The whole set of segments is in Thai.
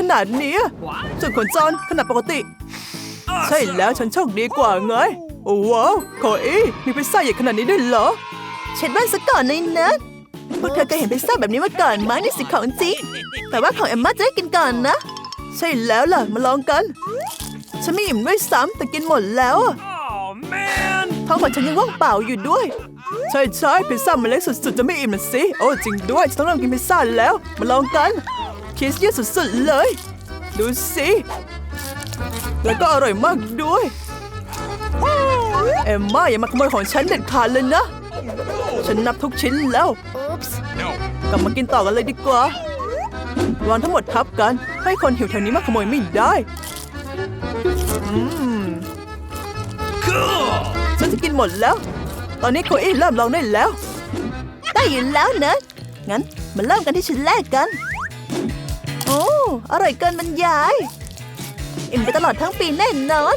ขนาดนี้อะส่วนขนจอนขนาดปกติ ใช่แล้วฉันโชคดีกว่าไง โอ้ว้าวโคอี้มีพิซซ่าใหญ่ขนาดนี้ด้วยเหรอ เช็ดบ้านซะก่อนเลยนะพวกเธอเคยเห็นพิซซ่าแบบนี้มาก่อนไหมนี่สิของจริงแต่ว่าของเอมมาจะได้กินก่อนนะ ใช่แล้วล่ะมาลองกัน ฉันไม่อิ่มด้วยซ้ำแต่กินหมดแล้วอะ Oh man! ท้องของฉันยังว่างเปล่าอยู่ด้วย ใช่ใช่พิซซ่ามันเล็กสุดๆจะไม่อิ่มนะสิโอ้จริงด้วยฉันต้องเริ่มกินพิซซ่าแล้ว มาลองกัน ชีสเยอะสุดๆเลย ดูสิ แล้วก็อร่อยมากด้วย เอ็มม่าอย่ามาขโมยของฉันเด็ดขาดเลยนะ ฉันนับทุกชิ้นแล้ว No. กลับมากินต่อกันเลยดีกว่าวางทั้งหมดทับกัน ให้คนหิวแถวนี้มาขโมยไม่ได้อืม Cool! ฉันจะกินหมดแล้ว ตอนนี้โคอี้เริ่มลองได้แล้ว ได้อยู่แล้วนะ งั้นมาเริ่มกันที่ชิ้นแรกกันโอ้ อร่อยเกินบรรยายอิ่มไปตลอดทั้งปีแน่นอน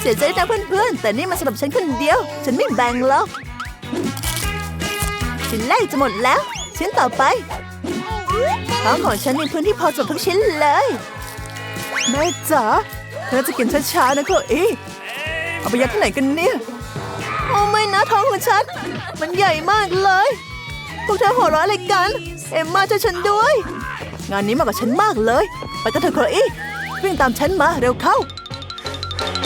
เสียใจนะเพื่อนๆ แต่นี่มันสำหรับฉันคนเดียว ฉันไม่แบ่งหรอกชิ้นแรกจะหมดแล้ว ชิ้นต่อไปท้องของฉันมีพื้นที่พอสำหรับทุกชิ้นเลย แม่จ๋าเธอจะกินช้าๆนะโคอีเอาไปยัดที่ไหนกันเนี่ยโอ้ไม่นะท้องของฉัน มันใหญ่มากเลย พวกเธอหัวเราะอะไรกัน เอ็มมาช่วยฉันด้วย งานนี้มากกว่าฉันมากเลย ไปกันเถอะโคอี้วิ่งตามฉันมาเร็วเข้า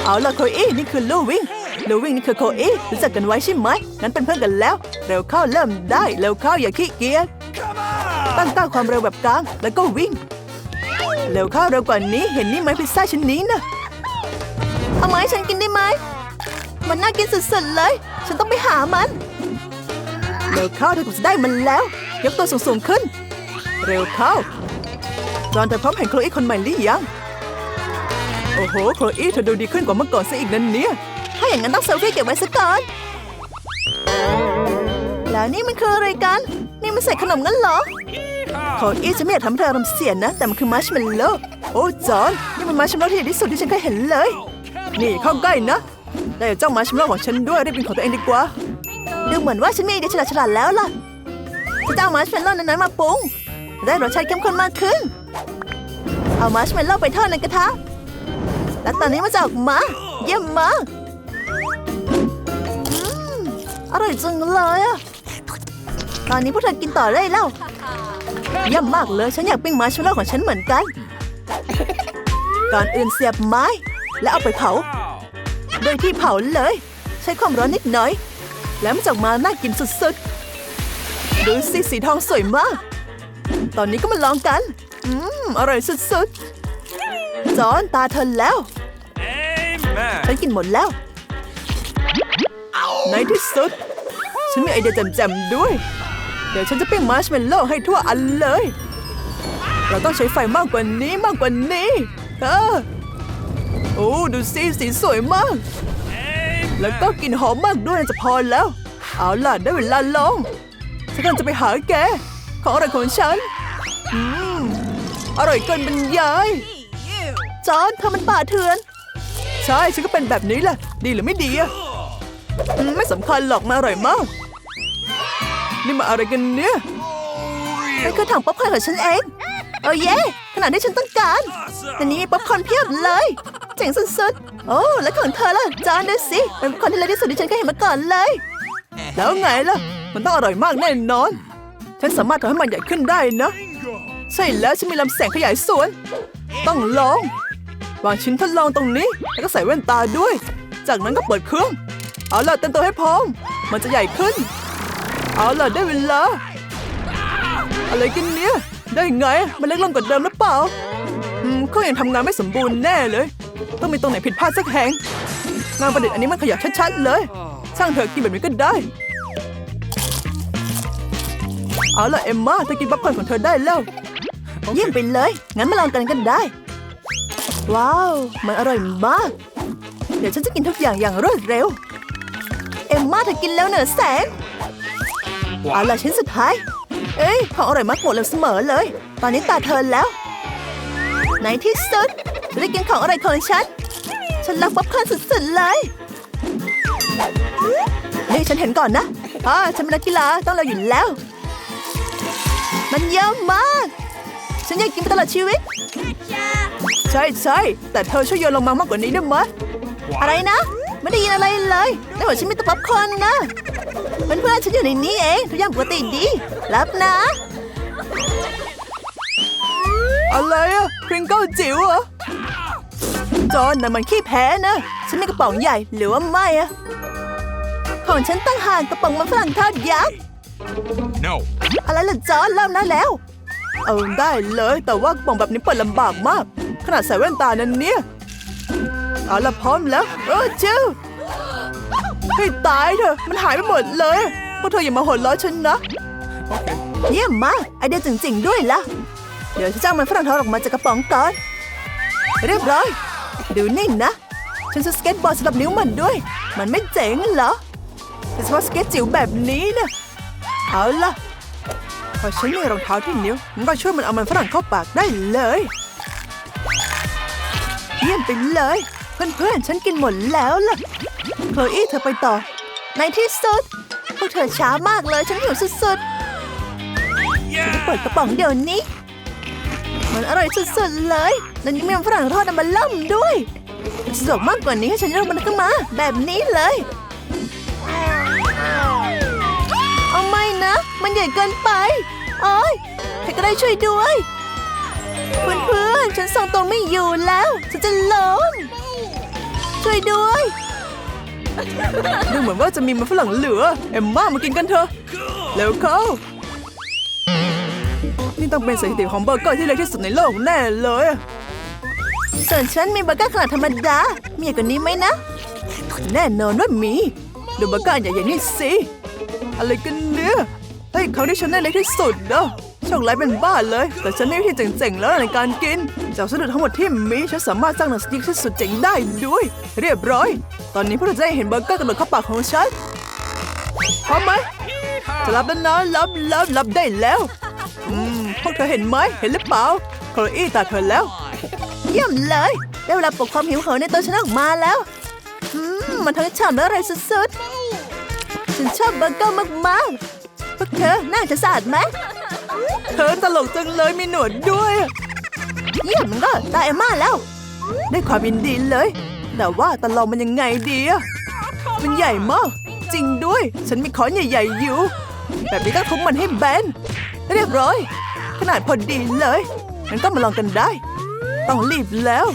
เอาล่ะโคอี้นี่คือลู่วิ่งลู่วิ่งนี่คือโคอี้รู้จักกันไว้ใช่ไหมงั้นเป็นเพื่อนกันแล้ว เร็วเข้าเริ่มได้เร็วเข้าอย่าขี้เกียจตั้งต้าความเร็วแบบกลางแล้วก็วิ่ง เร็วเข้าเร็วกว่านี้เห็นนี่ไหมพิซซ่าชิ้นนี้นะเอามาให้ฉันกินได้ไหมมันน่ากินสุดๆเลย ฉันต้องไปหามัน เร็วเข้าเธอจะได้มันแล้ว ยกตัวสูงๆขึ้น เร็วเข้า จอนเธอพร้อมเห็นโคลอีคนใหม่หรือยัง โอ้โห โคลอีเธอดูดีขึ้นกว่าเมื่อก่อนซะอีกนั่นเนี่ย ถ้าอย่างนั้นต้องเซลฟี่เก็บไว้ซะก่อน แล้วนี่มันคืออะไรกัน นี่มันใส่ขนมงั้นเหรอ โคลอี้จะไม่อยากทำให้เธออารมณ์เสียนะ แต่มันคือมาร์ชเมลโล่โอ้จอนนี่มันมาร์ชเมลโล่ที่ใหญ่ที่สุดที่ฉันเคยเห็นเลย นี่เข้าใกล้นะแต่อย่าจ้องมาร์ชเมลโล่ของฉันด้วยรีบเป็นของตัวเองดีกว่า ดูเหมือนว่าฉันมีไอเดียฉลาดๆแล้วล่ะจะเอามาร์ชเมลโล่นั้นมาปรุง ได้รสชาติเข้มข้นมากขึ้น เอามาร์ชเมลโล่ไปทอดในกระทะ และตอนนี้มันจะออกมา เยี่ยมมากอืมอร่อยจังเลยอะตอนนี้พวกเธอกินต่อได้แล้วเยี่ยมมากเลย ฉันอยากปิ้งมาร์ชเมลโล่ของฉันเหมือนกัน ก่อนอื่นเสียบไม้ แล้วเอาไปเผา โดยที่เผาเลย ใช้ความร้อนนิดหน่อย แล้วมันจะออกมาน่ากินสุดๆ ดูสิสีทองสวยมาก ตอนนี้ก็มาลองกัน อืม อร่อยสุดๆ จอนตาเธอแล้ว Amen! ฉันกินหมดแล้ว ในที่สุด ฉันมีไอเดียแจ่มๆด้วย เดี๋ยวฉันจะปิ้งมาร์ชเมลโล่ให้ทั่วอันเลย เราต้องใช้ไฟมากกว่านี้มากกว่านี้เออโอ้ดูสิสีสวยมาก แล้วก็กลิ่นหอมมากด้วยน่าจะพอแล้ว เอาล่ะได้เวลาลองฉันกำลังจะไปหาแก ของอร่อยของฉัน อืมอร่อยเกินบรรยาย จอนเธอมันป่าเถื่อน ใช่ ฉันก็เป็นแบบนี้แหละ ดีหรือไม่ดีอะอืมไม่สำคัญหรอกมาอร่อยมาก นี่มาอะไรกันเนี่ยนั่นคือถังป๊อปคอร์นของฉันเอง โอ้เย่ขนาดที่ฉันต้องการในนี้มีป๊อปคอร์นเพียบเลย เจ๋งสุดๆ โอ้ แล้วของเธอล่ะ จานดูสิเป็นป๊อปคอร์นที่เล็กที่สุดที่ฉันเคยเห็นมาก่อนเลย แล้วไงล่ะ มันต้องอร่อยมากแน่นอน ฉันสามารถทำให้มันใหญ่ขึ้นได้นะ ใช่แล้วฉันมีลำแสงขยายส่วน ต้องลองวางชิ้นทดลองตรงนี้ แล้วก็ใส่แว่นตาด้วย จากนั้นก็เปิดเครื่อง เอาล่ะเต็มตัวให้พร้อม มันจะใหญ่ขึ้น เอาล่ะได้เวลา อะไรกันเนี่ย ได้ไง มันเล็กลงกว่าเดิมหรือเปล่า อืมเครื่องยังทำงานไม่สมบูรณ์แน่เลย ต้องมีตรงไหนผิดพลาดสักแห่ง งานประดิษฐ์อันนี้มันขยับชัดๆเลย ช่างเถอะกินแบบนี้ก็ได้ เอาล่ะเอมมาเธอกินป๊อปคอนของเธอได้แล้ว เยี่ยมไปเลย งั้นมาลองกันกันได้ ว้าว มันอร่อยมาก เดี๋ยวฉันจะกินทุกอย่างอย่างรวดเร็ว เอ็มมาเธอกินแล้วเหนือแสงเอาล่ะชิ้นสุดท้าย เอ้ย ของอร่อยมากหมดเลยเสมอเลย ตอนนี้ตาเธอแล้ว ในที่สุดฉันได้กินของอร่อยของฉัน ฉันรักป๊อปคอร์นสุดๆเลย นี่ฉันเห็นก่อนนะอ่าฉันเป็นนักกีฬาต้องเราอยู่แล้ว มันเยอะมาก ฉันอยากกินไปตลอดชีวิต ใช่ใช่แต่เธอช่วยโยนลงมามากกว่านี้ได้ไหมอะไรนะ ไม่ได้ยินอะไรเลยแล้วบอกฉันมีตัวป๊อปคอร์นนะเพื่อนๆฉันอยู่ในนี้เองทุกอย่างปกติดีรับนะ อะไรอะพริงเกิลจิ๋วเหรอจอนน่ะมันขี้แพ้นะ ฉันมีกระป๋องใหญ่หรือว่าไม่อะของฉันตั้งห่างกระป๋องมันฝรั่งทอดยักษ์ No. อะไรล่ะจอนเริ่มแล้วแล้ว เอาได้เลย แต่ว่ากระป๋องแบบนี้เปิดลำบากมาก ขนาดใส่แว่นตานั้นเนี่ยเอาละพร้อมแล้ว เออจิ้วให้ตายเถอะ มันหายไปหมดเลยพวกเธออย่ามาหัวเราะฉันนะเยี่ยมมากไอเดียจริงๆด้วยล่ะ เดี๋ยวฉันจะเอามันฝรั่งทอดออกมาจากกระป๋องก่อน เรียบร้อย ดูนี่งนะ ฉันซื้อสเก็ตบอร์ดสำหรับนิ้วมันด้วย มันไม่เจ๋งเหรอโดยเฉพาะสเก็ตจิ๋วแบบนี้นะเอาล่ะ พอฉันมีรองเท้าที่นิ้วมันก็ช่วยมันเอามันฝรั่งเข้าปากได้เลย เยี่ยมไปเลย เพื่อนๆ ฉันกินหมดแล้วล่ะโคลอี้เธอไปต่อ ในที่สุด พวกเธอช้ามากเลย ฉันหิวสุดๆเปิดกระป๋องเดี๋ยวนี้ มันอร่อยสุดๆเลยแล้วนี่มีมันฝรั่งทอดน้ำมันล่ำด้วยสะดวกมากกว่านี้ให้ฉันเลือกมันขึ้นมา แบบนี้เลย มันใหญ่เกินไปโอ้ยใครก็ได้ช่วยด้วย เพื่อนๆ ฉันส่งตรงไม่อยู่แล้ว ฉันจะล้มช่วยด้วย ดูเหมือนว่าจะมีมันฝรั่งเหลือ เอ็มม่ามากินกันเถอะเร็วเข้า นี่ต้องเป็นสถิติของเบอร์เกอร์ที่เล็กที่สุดในโลกแน่เลย ส่วนฉันมีเบอร์เกอร์ขนาดธรรมดา มีอย่างกว่านี้ไหมนะ แน่นอนว่ามี ดูเบอร์เกอร์ใหญ่ๆนี่สิ อะไรกันเนี่ย เฮ้ยเขาที่ฉันได้เล็กที่สุดเนาะชคร้ายเป็นบ้าเลย แต่ฉันมีวิธีเจ๋งๆแล้วในการกิน จากวัสดุทั้งหมดที่มี ฉันสามารถสร้างหนังสติ๊กที่สุดเจ๋งได้ด้วย เรียบร้อย ตอนนี้พวกเราจะได้เห็นเบอร์เกอร์กระโดดเข้าปากของฉันพร้อมไหมจะรับแล้วนะรับรับรับได้แล้วอืมพวกเธอเห็นไหมเห็นหรือเปล่าโคลอี้ตาเธอแล้ว เยี่ยมเลยได้เวลาปกความหิวโหยในตัวฉันออกมาแล้วอืมมันทั้งฉ่ำและอร่อยสุดๆฉันชอบเบอร์เกอร์มากๆ พวกเธอน้าจะสะอาดไหมเธอตลกจังเลยมีหนวดด้วย เยี่ยมมันก็ได้เอมาแล้ว ได้ความยินดีเลย แต่ว่าตลองมันยังไงดีอะมันใหญ่มาก จริงด้วย ฉันมีค้อนใหญ่ๆอยู่ แบบนี้ก็ทุบมันให้แบน เรียบร้อย ขนาดพอดีเลยงั้นก็มาลองกันได้ ต้องรีบแล้ว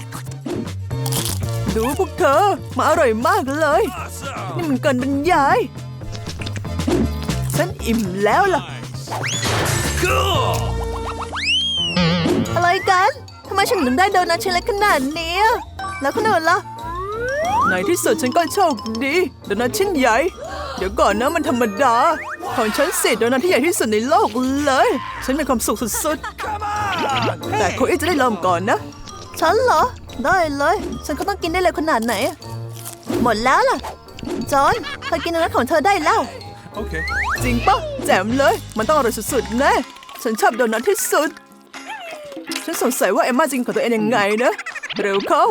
ดูพวกเธอมาอร่อยมากเลย นี่มันเกินบรรยาย ฉันอิ่มแล้วล่ะ Cool. อะไรกัน ทำไมฉันถึงได้โดนัทชิ้นเล็กขนาดนี้อะแล้วคนอื่นล่ะ ในที่สุดฉันก็โชคดี โดนัทชิ้นใหญ่ เดี๋ยวก่อนนะมันธรรมดา ของฉันสิโดนัทที่ใหญ่ที่สุดในโลกเลย ฉันมีความสุขสุด Come on. ๆแต่โคอี้จะได้เริ่มก่อนนะ ฉันเหรอ ได้เลย ฉันก็ต้องกินได้เลยขนาดไหนอะหมดแล้วล่ะ จอห์นเธอกินโดนัทของเธอได้แล้ว Okay. จริงปะแจ่มเลย มันต้องอร่อยสุดๆแน่ฉันชอบโดนัทที่สุด ฉันสงสัยว่าเอมมาจริงของตัวเองยังไงนะ เร็วเข้า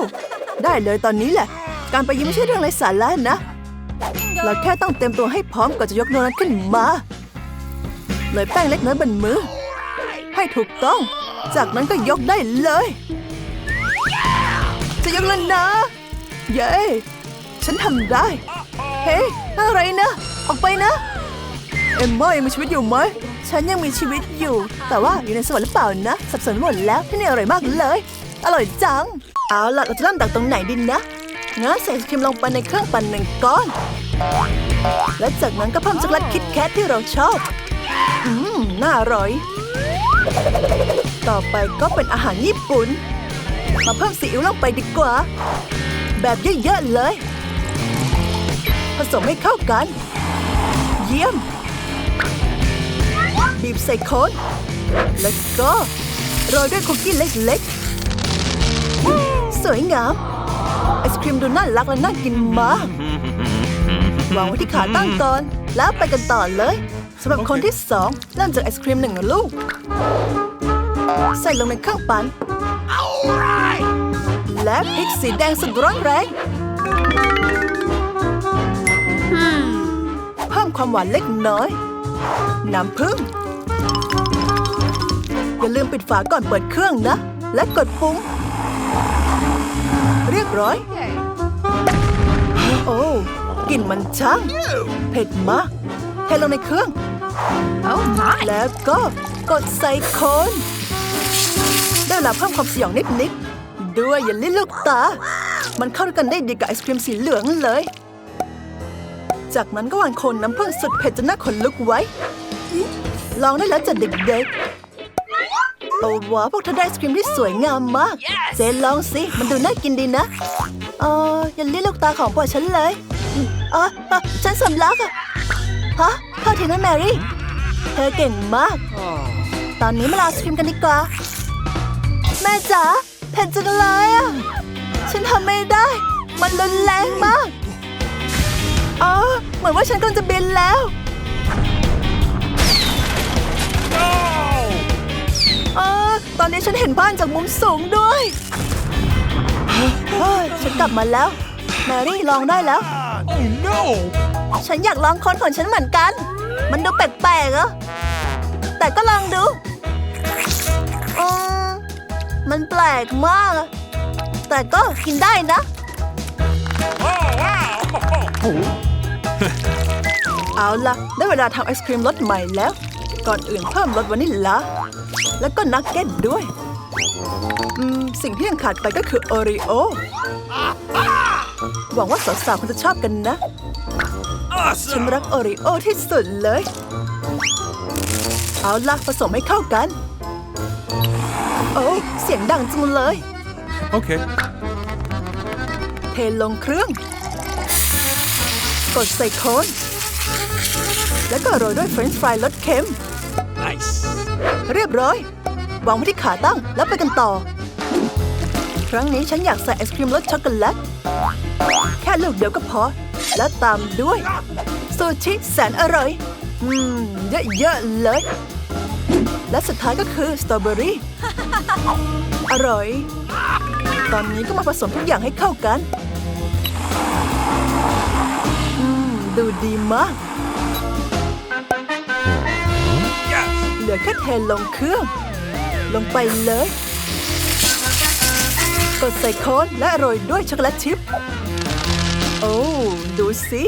ได้เลยตอนนี้แหละ การไปยิ้มไม่ใช่เรื่องไร้สาระนะ เราแค่ต้องเตรียมตัวให้พร้อมก่อนจะยกโดนัทขึ้นมาเลยแป้งเล็กน้อยบนมือ ให้ถูกต้อง จากนั้นก็ยกได้เลย จะยกแล้วนะ เย้ ฉันทำได้ เฮ้ อะไรนะ ออกไปนะ เอ็มม่ายังมีชีวิตอยู่ไหม ฉันยังมีชีวิตอยู่ แต่ว่าอยู่ในสวรรค์หรือเปล่านะ สับสนหมดแล้วที่นี่อร่อยมากเลย อร่อยจัง เอาล่ะเราจะเริ่มตักตรงไหนดีนนะงั้นใส่ครีมลงไปในเครื่องปั่นหนึ่งก้อน และจากนั้นก็เพิ่มช็อกโกแลตคิดแคทที่เราชอบ อืม น่าอร่อย ต่อไปก็เป็นอาหารญี่ปุ่น มาเพิ่มซีอิ๊วลงไปดีกว่า แบบเยอะๆเลย ผสมให้เข้ากัน เยี่ยม บีบใส่โคนแล้วก็โรยด้วยคุกกี้เล็กๆ สวยงาม ไอศครีมดูน่ารักและน่ากินมากวางไว้ที่ขาตั้งก่อน แล้วไปกันต่อเลยสำหรับคนที่สองเริ่มจากไอศครีมหนึ่งลูก ใส่ลงในเครื่องปั่นและพริกสีแดงสุดร้อนแรงเพิ่มความหวานเล็กน้อย น้ำผึ้ง อย่าลืมปิดฝาก่อนเปิดเครื่องนะ และกดปุ่ม เรียบร้อย โอ้กลิ่นมันช่างเผ็ดมากเทลงในเครื่อง Oh my แล้วก็กดใส่โคนได้เวลาเพิ่มความสยองนิดๆด้วยอย่าลิ้นลูกตา มันเข้าด้วยกันได้ดีกับไอศครีมสีเหลืองเลย จากนั้นก็วางโคนน้ำผึ้งสุดเผ็ดจนหน้าขนลุกไว้ ลองได้แล้วจ้ะเด็กๆ โอ้ว้าวพวกเธอได้ไอศครีมที่สวยงามมาก เจนลองสิ มันดูน่ากินดีนะ เอออย่าลิ้นลูกตาของโปรดฉันเลยเออเออฉันสำลักอะฮะเข้าทีนะแมรี่ เธอเก่งมาก ตอนนี้มาลองไอศครีมกันดีกว่า แม่จ๋าเผ็ดจังเลยอะฉันทำไม่ได้ มันรุนแรงมาก อ๋อ เหมือนว่าฉันกำลังจะบินแล้ว เออตอนนี้ฉันเห็นบ้านจากมุมสูงด้วยเฮ้ยฉันกลับมาแล้ว แมรี่ลองได้แล้ว Oh no! ฉันอยากลองคนของฉันเหมือนกัน มันดูแปลกๆอะแต่ก็ลองดูอืมมันแปลกมากอะแต่ก็กินได้นะ Oh wow! เอาล่ะ ได้เวลาทำไอศครีมรสใหม่แล้ว ก่อนอื่นเพิ่มรสวานิลลาแล้วก็นักเก็ตด้วยอืมสิ่งที่ยังขาดไปก็คือโอรีโอ หวังว่าสาวๆคงจะชอบกันนะ ฉัน Awesome! รักโอริโอที่สุดเลย เอาล่ะผสมให้เข้ากัน โอ้เสียงดังจังเลย Okay. เทลงเครื่อง กดใส่โคนแล้วก็โรยด้วยเฟรนช์ฟรายรสเค็ม Nice. เรียบร้อย วางไว้ที่ขาตั้งแล้วไปกันต่อ ครั้งนี้ฉันอยากใส่ไอศครีมรสช็อกโกแลต แค่ลูกเดียวก็พอ แล้วตามด้วยซูชิแสนอร่อย อืม เยอะๆเลย และสุดท้ายก็คือสตรอเบอรี่ อร่อย ตอนนี้ก็มาผสมทุกอย่างให้เข้ากัน อืม ดูดีมาก เหลือแค่เทลงเครื่อง ลงไปเลย กดใส่โคนและโรยด้วยช็อกโกแลตชิพ โอ้ ดูสิ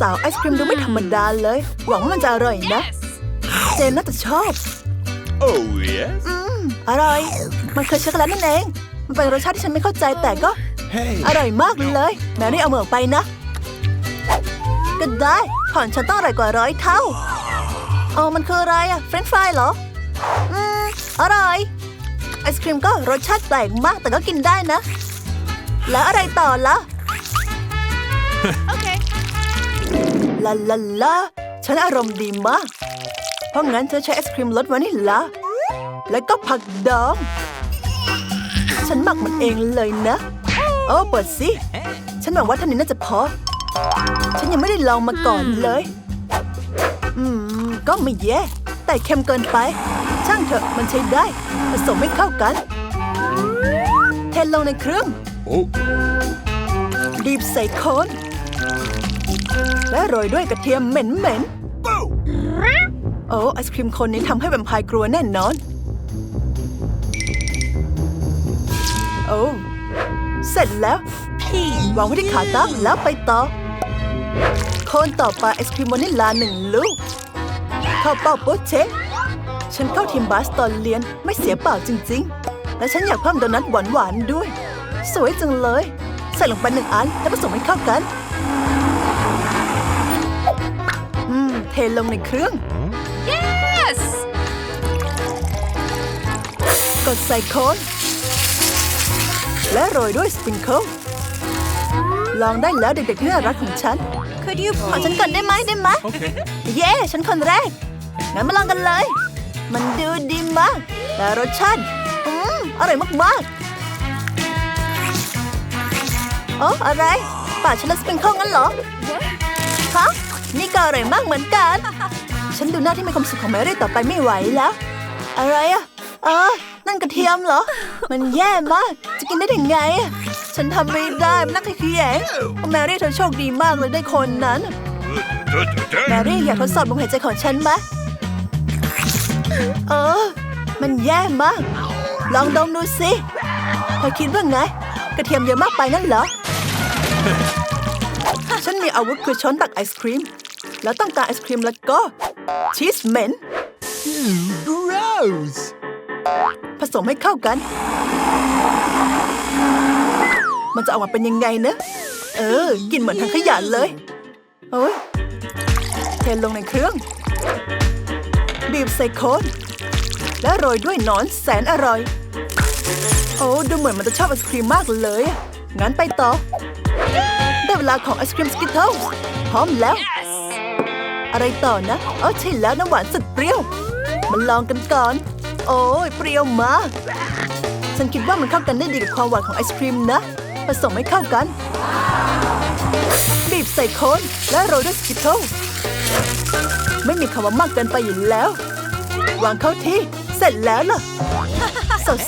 สาวๆไอศครีมดูไม่ธรรมดาเลย หวังว่ามันจะอร่อยนะ เจนน่าจะชอบ Oh yes? อร่อย มันคือช็อกโกแลตนั่นเอง มันเป็นรสชาติที่ฉันไม่เข้าใจแต่ก็ Hey! อร่อยมากเลย แมรี่เอาเหมือกไปนะ ก็ได้ ของฉันต้องอร่อยกว่าร้อยเท่าเออมันคืออะไรอะเฟรนช์ฟรายเหรอ อืม อร่อย ไอศครีมก็รสชาติแปลกมากแต่ก็กินได้นะ แล้วอะไรต่อละ Okay ลาลาลาฉันอารมณ์ดีมาก เพราะงั้นฉันใช้ไอศครีมรสวานิลลาแล้วก็ผักดอง ฉันหมักมันเองเลยนะ โอ้เปิดสิ ฉันหวังว่าเท่านี้น่าจะพอ ฉันยังไม่ได้ลองมาก่อนเลย อืม ก็ไม่แย่ แต่เค็มเกินไป ช่างเถอะมันใช้ได้ ผสมให้เข้ากัน เทลงในเครื่อง Oh! บีบใส่โคนและโรยด้วยกระเทียมเหม็นๆโอ้ไอศครีมโคนนี้ทำให้แวมไพร์กลัวแน่นอน โอ้ เสร็จแล้ว วางไว้ที่ขาตั้งแล้วไปต่อ โคนต่อไปไอศครีมวานิลลาหนึ่งลูกเข้าเป้าโป๊ะเชะฉันเข้าทีมบาสตอนเรียนไม่เสียเปล่าจริง ๆ และฉันอยากเพิ่มโดนัทหวานๆด้วย สวยจังเลย ใส่ลงไปหนึ่งอันแล้วผสมให้เข้ากัน อืม เทลงในเครื่อง Yes กดใส่โคนและโรยด้วยสปริงเกิลลองได้แล้วเด็กๆที่น่ารักของฉัน Could you ขอฉันก่อนได้ไหมได้ไหม Okay. เย้ฉันคนแรก งั้นมาลองกันเลย มันดูดีมาก แต่รสชาติ อืม อร่อยมากๆโอ้อะไรป่าฉันละสปริงเกิลงั้นเหรอ ฮะ นี่ก็อร่อยมากเหมือนกัน ฉันดูหน้าที่มีความสุขของแมรี่ต่อไปไม่ไหวแล้ว อะไรอะเออนั่นกระเทียมเหรอ มันแย่มาก จะกินได้ยังไงอะ ฉันทำไม่ได้มันน่าขยแยงแมรี่เธอโชคดีมากเลยได้คนนั้น แมรี่อยากทดสอบลมหายใจของฉันไหมเออ มันแย่มาก ลองดมดูสิเธอคิดว่าไง กระเทียมเยอะมากไปนั่นเหรอ ฉันมีอาวุธคือช้อนตักไอศครีม แล้วต้องการไอศครีมแล้วก็ชีสเหม็น Gross. ผสมให้เข้ากัน มันจะออกมาเป็นยังไงนะ เออ กินเหมือนทางขยะเลยโอ้ยเทลงในเครื่อง บีบใส่โคนและโรยด้วยนอนแสนอร่อย โอ้ดูเหมือนมันจะชอบไอศครีมมากเลย งั้นไปต่อ ได้เวลาของไอศครีมสกิทเทิลพร้อมแล้ว อะไรต่อนะเออใช่แล้วน้ำหวานสุดเปรี้ยว มาลองกันก่อน โอ้ยเปรี้ยวมาก ฉันคิดว่ามันเข้ากันได้ดีกับความหวานของไอศครีมนะ ผสมให้เข้ากัน บีบใส่โคนและโรยด้วยสกิทเทิลไม่มีคำว่ามากเกินไปอยู่แล้ว วางเข้าที่ เสร็จแล้วล่ะ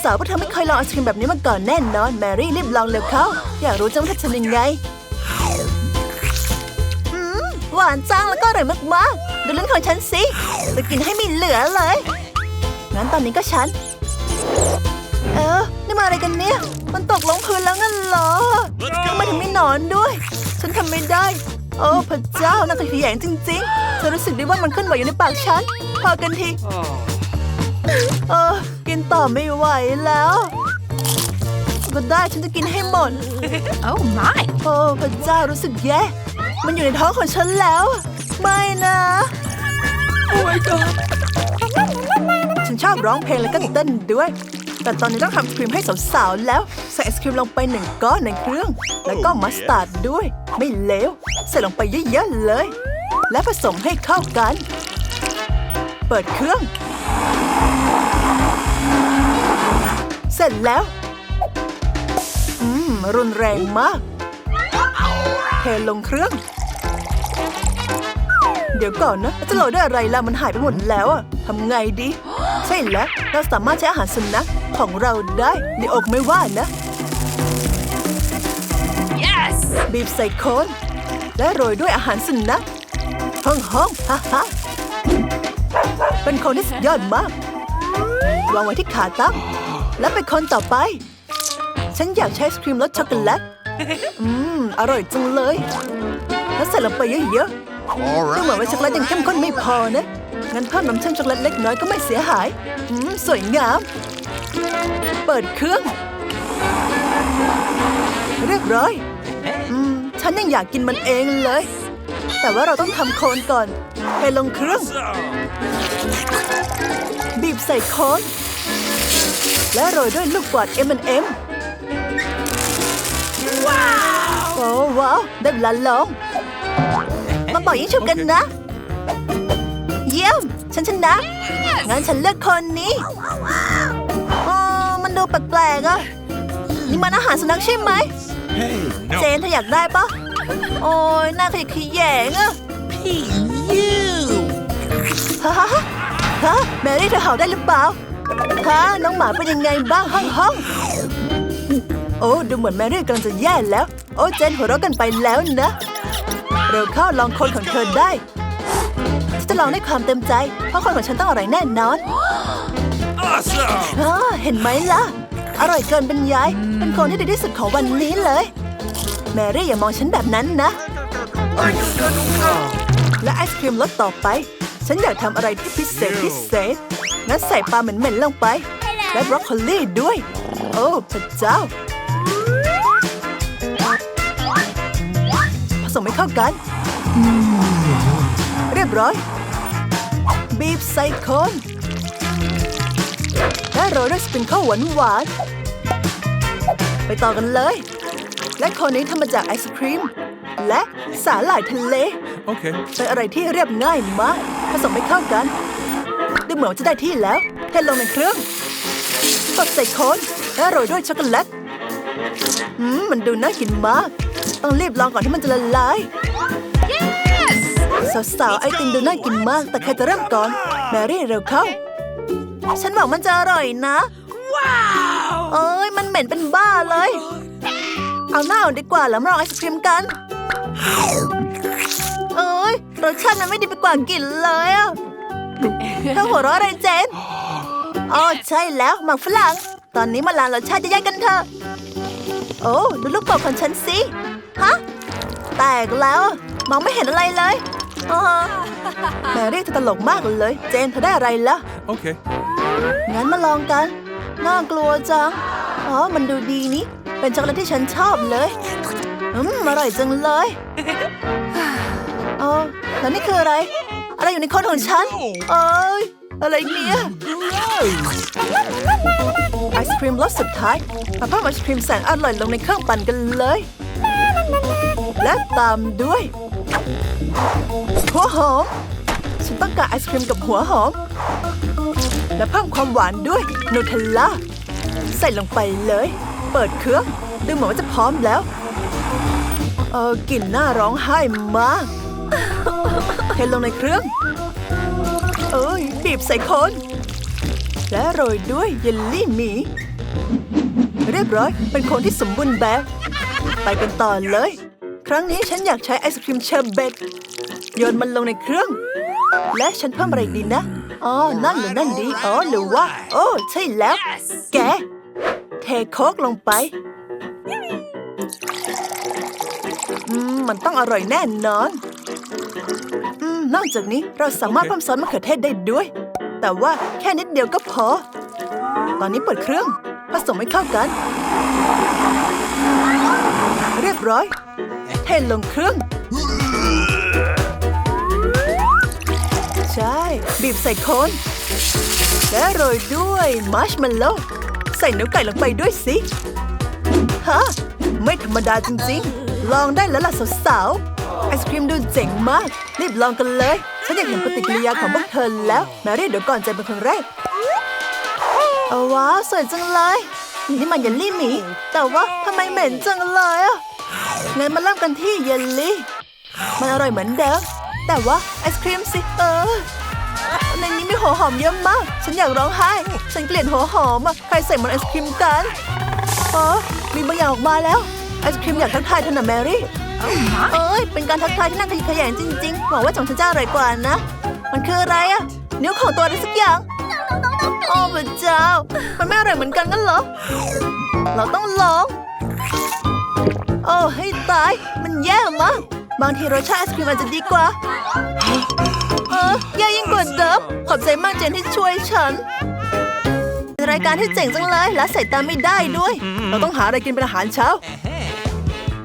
สาวๆพวกเธอไม่เคยลองไอศครีมแบบนี้มาก่อนแน่นอน แมรี่รีบลองเร็วเข้า อยากรู้จังว่าเธอทำยังไงอืมหวานจังแล้วก็อร่อยมากๆดูลิ้นของฉันสิจะกินให้มีเหลือเลย งั้นตอนนี้ก็ฉัน เออ มาอะไรกันเนี่ย มันตกลงพื้นแล้วงั้นเหรอทำไมถึงไม่นอนด้วย ฉันทำไม่ได้ โอ้พระเจ้าน่าขยงจริงๆฉันรู้สึกได้ว่ามันขึ้นไหวอยู่ในปากฉัน พอกันทีเออ กินต่อไม่ไหวแล้ว ก็ได้ฉันจะกินให้หมด Oh my! โอ้พระเจ้ารู้สึกแย่ มันอยู่ในท้องของฉันแล้ว ไม่นะโอ้ my god ฉันชอบร้องเพลงแล้วก็เต้นด้วย แต่ตอนนี้ต้องทำครีมให้สาวๆแล้ว ใส่ไอศครีมลงไปหนึ่งก้อนในเครื่อง แล้วก็มัสตาร์ดด้วย ไม่เลวใส่ลงไปเยอะๆเลย และผสมให้เข้ากัน เปิดเครื่อง เสร็จแล้ว อืม รุนแรงมาก เทลงเครื่อง เดี๋ยวก่อนนะจะโหลดด้วยอะไรล่ะมันหายไปหมดแล้วอะทำไงดีใช่ แล้ว เราสามารถใช้อาหารสุนัขของเราได้ในอกไม่ว่านะ Yes! บีบใส่โคนและโรยด้วยอาหารสุนัขห้องห้องฮ่าฮ่าเป็นคนที่สุดยอดมาก วางไว้ที่ขาตั้ง และไปคนต่อไป ฉันอยากใช้ไอศครีมรสช็อกโกแลต อืม อร่อยจังเลย แล้วใส่ลงไปเยอะๆดูเหมือนว่าช็อกโกแลตยังเข้มข้นไม่พอนะ งั้นเพิ่มน้ำเชื่อมช็อกโกแลตเล็กน้อยก็ไม่เสียหาย อืม สวยงาม เปิดเครื่อง เรียบร้อย อืม ฉันยังอยากกินมันเองเลย แต่ว่าเราต้องทำโคนก่อนเทลงเครื่อง บีบใส่โคนและโรยด้วยลูกกวาด M&M ว้าว โอ้ว้าว ได้เวลาลองมาบอกยิ่งฉุบกันนะ ฉันชนะงั้นฉันเลือกคนนี้อ๋อมันดูแปลกๆอะนี่มันอาหารสุนัขใช่ไหม Hey, เจ no. นเธออยากได้ปะโอ้ยน่าขยะแขยงอะฮะฮะฮะฮะแมรี่เธอเห่าได้หรือเปล่าฮะน้องหมาเป็นยังไงบ้างห้องห้องโอ้ดูเหมือนแมรี่กำลังจะแย่แล้ว โอ้เจนหัวเราะกันไปแล้วนะ เร็วเข้าลองคนของเธอได้ฉัน จะลองด้วยความเต็มใจ เพราะคนของฉันต้องอร่อยแน่นอน Awesome. อ่าเห็นไหมล่ะ อร่อยเกินบรรยาย เป็นคนที่ดีที่สุดของวันนี้เลย แมรี่อย่ามองฉันแบบนั้นนะ และไอศครีมรสต่อไป ฉันอยากทำอะไรที่พิเศษพิเศษ งั้นใส่ปลาเหม็นๆลงไป และบรอกโคลีด้วย โอ้พระเจ้า ผสมให้เข้ากัน เรียบร้อย บีบใส่โคนและโรยด้วยสปริงเกิลหวานหวานๆไปต่อกันเลย และคนนี้ทำมาจากไอศครีม และสาหร่ายทะเล Okay. เป็นอะไรที่เรียบง่ายมาก ผสมให้เข้ากัน ดูเหมือนว่าจะได้ที่แล้วเทลงในเครื่องตบใส่โคนและโรยด้วยช็อกโกแลต อืม มันดูน่ากินมาก ต้องรีบลองก่อนที่มันจะละลาย Yes! สาวๆไอติมดูน่ากินมาก แต่ใครจะเริ่มก่อน แมรี่เร็วเข้า ฉันหวังมันจะอร่อยนะเอ้ย มันเหม็นเป็นบ้าเลย เอาหน้าเอาดีกว่าแล้วมาลองไอศครีมกัน เอ้ย รสชาติมันไม่ดีไปกว่ากลิ่นเลยอะเธอหัวเราะอะไรเจนอ๋อใช่แล้วหมักฝรั่ง ตอนนี้มาลานรสชาติแยกๆกันเถอะ โอ้ดูลูกโป่งของฉันสิ ฮะ แตกแล้วอะมองไม่เห็นอะไรเลยอ๋อ แมรี่เธอตลกมากเลย เจนเธอได้อะไรละ Okay. งั้นมาลองกัน น่ากลัวจัง อ๋อ มันดูดีนี่ เป็นช็อกโกแลตที่ฉันชอบเลย อืม อร่อยจังเลยอ๋อแล้วนี่คืออะไร อะไรอยู่ในค้นของฉัน เอ้ย อะไรเนี่ย ไอศครีมรสสุดท้าย มาเพิ่มไอศครีมแสนอร่อยลงในเครื่องปั่นกันเลย และตามด้วย หัวหอม ฉันต้องการไอศครีมกับหัวหอม และเพิ่มความหวานด้วยนูเทลล่า ใส่ลงไปเลย เปิดเครื่องดูเหมือนว่าจะพร้อมแล้ว เออกลิ่นน่าร้องไห้มาก เทลงในเครื่อง เอ้ย บีบใส่โคน และโรยด้วยเยลลี่หมี เรียบร้อย เป็นโคนที่สมบูรณ์แบบ ไปกันต่อเลย ครั้งนี้ฉันอยากใช้ไอศครีมเชอร์เบตโยนมันลงในเครื่อง และฉันเพิ่มอะไรอีกดีนะอ๋อนั่นหรือนั่นดีอ๋อหรือว่า โอ้ใช่แล้ว Yes. แก เทโคกลงไปอืมมันต้องอร่อยแน่นอนอืมนอกจากนี้เราสามารถโอเคเพิ่มซอสมะเขือเทศได้ด้วย แต่ว่าแค่นิดเดียวก็พอ ตอนนี้เปิดเครื่อง ผสมให้เข้ากัน เรียบร้อย เทลงเครื่องใช่ บีบใส่โคนและโรยด้วยมัชเมลโล่ใส่เนื้อไก่ลงไปด้วยสิ ฮะ ไม่ธรรมดาจริงๆ ลองได้แล้วล่ะสาวๆ ไอศครีมดูเจ๋งมาก รีบลองกันเลย ฉันอยากเห็นปฏิกิริยาของพวกเธอแล้วแมรี่เดี๋ยวก่อนใจเป็นคนแรกเอาว้าว สวยจังเลย นี่มันเยลลี่หมี แต่ว่าทำไมเหม็นจังเลยอะ งั้นมาเริ่มกันที่เยลลี่ มันอร่อยเหมือนเดิม แต่ว่าไอศครีมสิเออ ในนี้มีหัวหอมเยอะมาก ฉันอยากร้องไห้ ฉันเกลียดหัวหอมอะ ใครใส่มันไอศครีมกันอ๋อมีบางอย่างออกมาแล้ว ไอศครีมอยากทักทายเธอนะแมรี่ Oh my. เอ้ย เป็นการทักทายที่น่าขยะแขยงจริงๆหวังว่าของฉันจะอร่อยกว่านะ มันคืออะไรอะนิ้วของตัวอะไรสักอย่าง โอ้พระเจ้า มันไม่อร่อยเหมือนกันงั้นเหรอ เราต้องลอง โอ้ให้ตาย มันแย่มากบางทีรสชาติไอศครีมอาจจะดีกว่า เออแย่ยิ่งกว่าเดิมขอบใจมากเจนที่ช่วยฉันเป็นรายการที่เจ๋งจังเลยและใส่ตาไม่ได้ด้วย เราต้องหาอะไรกินเป็นอาหารเช้า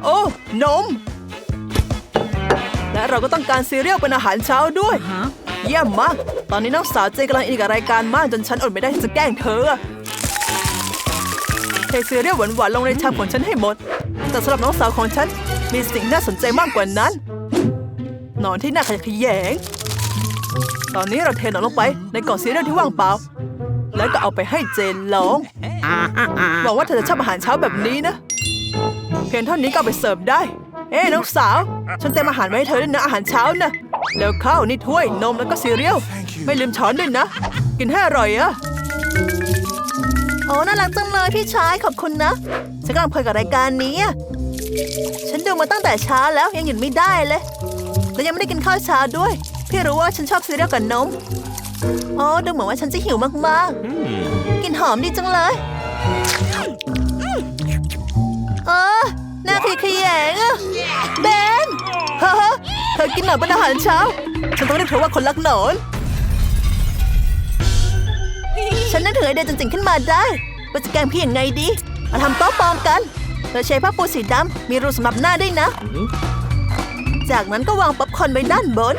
โอ้นม และเราก็ต้องการซีเรียลเป็นอาหารเช้าด้วยเยี่ยมมาก ตอนนี้น้องสาวเจกำลังอินกับรายการมากจนฉันอดไม่ได้ที่จะแกล้งเธอเทซีเรียลหวานๆลงในชามของฉันให้หมด แต่สำหรับน้องสาวของฉัน มีสิ่งน่าสนใจมากกว่านั้น นอนที่น่าขยะแขยง ตอนนี้เราเทนอนลงไปในกล่องซีเรียลที่ว่างเปล่า แล้วก็เอาไปให้เจนลองหวังว่าเธอจะชอบอาหารเช้าแบบนี้นะ เพียงเท่านี้ก็ไปเสิร์ฟได้ เอ้น้องสาว ฉันเตรียมอาหารไว้ให้เธอด้วยนะอาหารเช้านะแล้วข้าวนี่ถ้วยนมแล้วก็ซีเรียลไม่ลืมช้อนด้วยนะ กินให้อร่อยอะ โอ้น่ารักจังเลยพี่ชายขอบคุณนะ ฉันกำลังเพลินกับรายการนี้อะฉันดูมาตั้งแต่เช้าแล้วยังหยุดไม่ได้เลย และยังไม่ได้กินข้าวเช้าด้วย พี่รู้ว่าฉันชอบซีเรียลกับนมโอ้ดูเหมือนว่าฉันจะหิวมากๆ กินหอมดีจังเลยเออหน้าพี่ขยงอะเบนฮ่าฮะเธอกินหนอนเป็นอาหารเช้า ฉันต้องเรียกเธอว่าคนรักหนอน ฉันนึกถึงไอเดียจริงๆขึ้นมาได้ว่าจะแกล้งพี่ยังไงดีมาทำโต๊ะปลอมกันเราใช้ผ้าปูสีดำมีรูสำหรับหน้าด้วยนะ จากนั้นก็วางป๊อปคอร์นไว้ด้านบน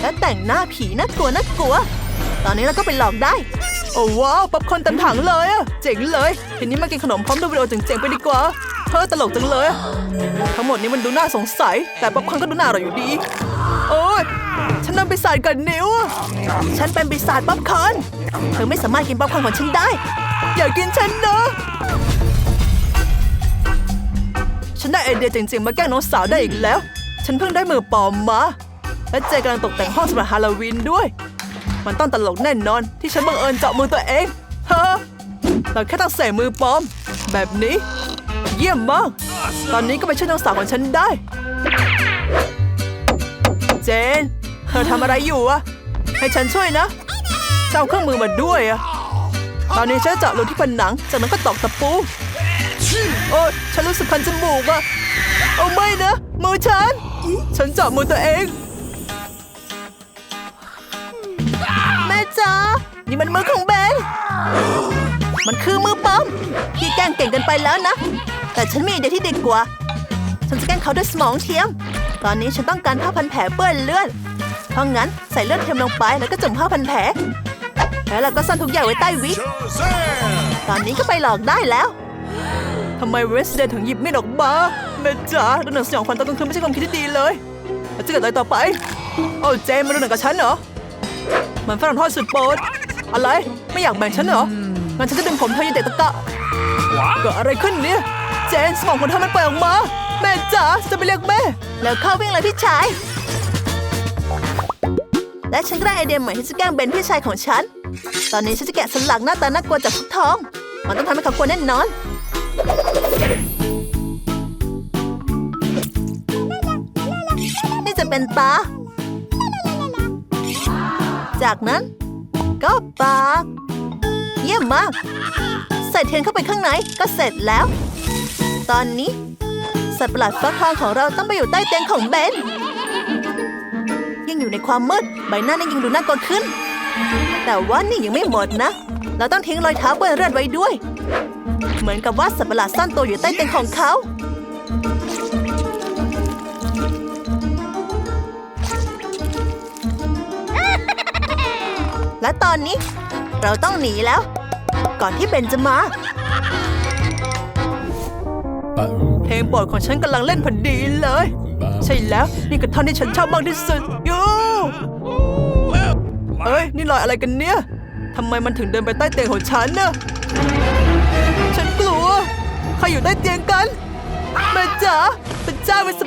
และแต่งหน้าผีน่ากลัวน่ากลัว ตอนนี้เราก็ไปหลอกได้ โอ้ว้าวป๊อปคอร์นเต็มถังเลยอะเจ๋งเลย ทีนี้มากินขนมพร้อมดูวิดีโอเจ๋งๆไปดีกว่าเธอตลกจังเลยอะทั้งหมดนี้มันดูน่าสงสัย แต่ป๊อปคอร์นก็ดูน่าอร่อยอยู่ดี โอ้ยฉั นนำไปสายกับนิ้วอะฉันเป็นปีศาจป๊อปคอนเธอไม่สามารถกินป๊อปคอนของฉันได้ อย่ากินฉันนะ ฉันได้ไอเดียเจ๋งๆ มาแกล้งน้องสาวได้อีกแล้ว ฉันเพิ่งได้มือปลอมมา และเจกำลังตกแต่งห้องสำหรับฮาโลวีนด้วย มันต้องตลกแน่นอนที่ฉันบังเอิญเจาะมือตัวเองเฮ้อเราแค่ต้องใส่มือปลอม แบบนี้ เยี่ยมมาก ตอนนี้ก็ไปช่วยน้องสาวของฉันได้ เจน เธอทำอะไรอยู่อะให้ฉันช่วยนะจะเอาเครื่องมือมาด้วยอะตอนนี้ฉันจะเจาะรูที่ผนัง จากนั้นก็ตอกตะปู โอ้ยฉันรู้สึกคันจมูกอะโอ้ไม่นะ มือฉัน ฉันเจาะมือตัวเอง แม่จ๋า นี่มันมือของเบน มันคือมือปั๊มพี่แกล้งเก่งกินไปแล้วนะ แต่ฉันมีไอเดียที่ดีกว่า ฉันจะแกล้งเขาด้วยสมองเทียม ตอนนี้ฉันต้องการผ้าพันแผลเปื้อนเลือด เพราะงั้นใส่เลือดเทียมลงไปแล้วก็จุ่มผ้าพันแผล แล้วเราก็ซ่อนทุกอย่างไว้ใต้วิก Shazam! ตอนนี้ก็ไปหลอกได้แล้ว ทำไมเวสเดนถึงหยิบมีดออกมาแม่จ๋าดูหนังสยองขวัญตอนกลางคืนไม่ใช่ความคิดที่ดีเลยแล้วจะเกิดอะไรต่อไป โอ้เจมมาดูหนังกับฉันเหรอ มันฝรั่งทอดสุดโปรดอะไร ไม่อยากแบ่งฉันเหรอ งั้นฉันจะดึงผมเธออยันเตะตะกะเกิดอะไรขึ้นเนี่ย เจนสมองของเธอมันปล่อยออกมา แม่จ๋าฉันจะไปเรียกแม่ แล้วเข้าวิ่งเลยพี่ชาย และฉันก็ได้ไอเดียใหม่ที่จะแกล้งเบนพี่ชายของฉัน ตอนนี้ฉันจะแกะสลักหน้าตาน่ากลัวจากพุกทอง มันต้องทำให้เขากลัวแน่นอน นี่จะเป็นตา จากนั้น ก็ปาก เยี่ยมมาก ใส่เทียนเข้าไปข้างในก็เสร็จแล้ว ตอนนี้ สัตว์ประหลาดฟักทองของเราต้องไปอยู่ใต้เตียงของเบน ยังอยู่ในความมืด ใบหน้านั้นยังดูน่ากลัวขึ้น แต่ว่านี่ยังไม่หมดนะ เราต้องทิ้งรอยเท้าเปื้อนเลือดไว้ด้วย เหมือนกับว่าสัตว์ประหลาดซ่อนตัวอยู่ใต้เตียงของเขา และตอนนี้เราต้องหนีแล้ว ก่อนที่เบนจะมาเพลงโปรดของฉันกำลังเล่นพอดีเลย ใช่แล้ว นี่คือท่อนที่ฉันชอบมากที่สุดยูเอ้ย นี่รอยอะไรกันเนี่ยทำไมมันถึงเดินไปใต้เตียงของฉันน่ะฉันกลัว ใครอยู่ใต้เตียงกันแม่จ๋าเป็นเจ้าเป็นส